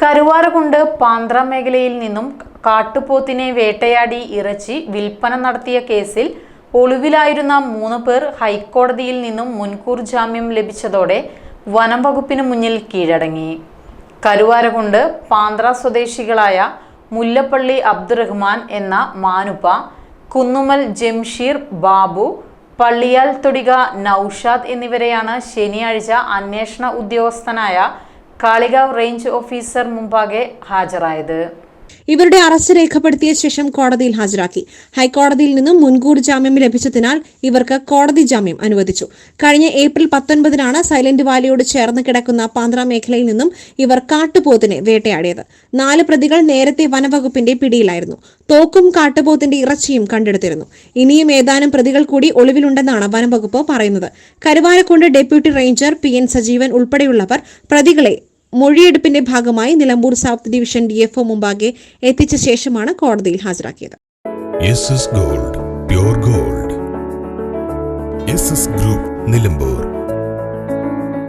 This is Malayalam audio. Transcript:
കരുവാരകുണ്ട് പാന്ത്ര മേഖലയിൽ നിന്നും കാട്ടുപോത്തിനെ വേട്ടയാടി ഇറച്ചി വിൽപ്പന നടത്തിയ കേസിൽ ഒളിവിലായിരുന്ന മൂന്ന് പേർ ഹൈക്കോടതിയിൽ നിന്നും മുൻകൂർ ജാമ്യം ലഭിച്ചതോടെ വനം വകുപ്പിന് മുന്നിൽ കീഴടങ്ങി. കരുവാരകുണ്ട് പാന്ത്ര സ്വദേശികളായ മുല്ലപ്പള്ളി അബ്ദുറഹ്മാൻ എന്ന മാനുപ്പ കുന്നുമൽ ജംഷീർ ബാബു പള്ളിയാൽ തൊടിക നൌഷാദ് എന്നിവരെയാണ് ശനിയാഴ്ച അന്വേഷണ ഉദ്യോഗസ്ഥനായ കാളികാവ് റേഞ്ച് ഓഫീസർ മുമ്പാകെ ഹാജരായത്. ഇവരുടെ അറസ്റ്റ് രേഖപ്പെടുത്തിയ ശേഷം കോടതിയിൽ ഹാജരാക്കി. ഹൈക്കോടതിയിൽ നിന്നും മുൻകൂർ ജാമ്യം ലഭിച്ചതിനാൽ ഇവർക്ക് കോടതി ജാമ്യം അനുവദിച്ചു. കഴിഞ്ഞ ഏപ്രിൽ പത്തൊൻപതിനാണ് സൈലന്റ് വാലിയോട് ചേർന്ന് കിടക്കുന്ന പാന്ത്ര മേഖലയിൽ നിന്നും ഇവർ കാട്ടുപോത്തിനെ വേട്ടയാടിയത്. നാല് പ്രതികൾ നേരത്തെ വനവകുപ്പിന്റെ പിടിയിലായിരുന്നു. തോക്കും കാട്ടുപോത്തിന്റെ ഇറച്ചിയും കണ്ടെടുത്തിരുന്നു. ഇനിയും ഏതാനും പ്രതികൾ കൂടി ഒളിവിലുണ്ടെന്നാണ് വനംവകുപ്പ് പറയുന്നത്. Karuvarakundu deputy ranger P N Sajeevan ഉൾപ്പെടെയുള്ളവർ പ്രതികളെ മൊഴിയെടുപ്പിന്റെ ഭാഗമായി നിലമ്പൂർ സൗത്ത് ഡിവിഷൻ ഡിഎഫ്ഒ മുമ്പാകെ എത്തിച്ച ശേഷമാണ് കോടതിയിൽ ഹാജരാക്കിയത്. Gold gold. ഗ്രൂപ്പ് നിലമ്പൂർ.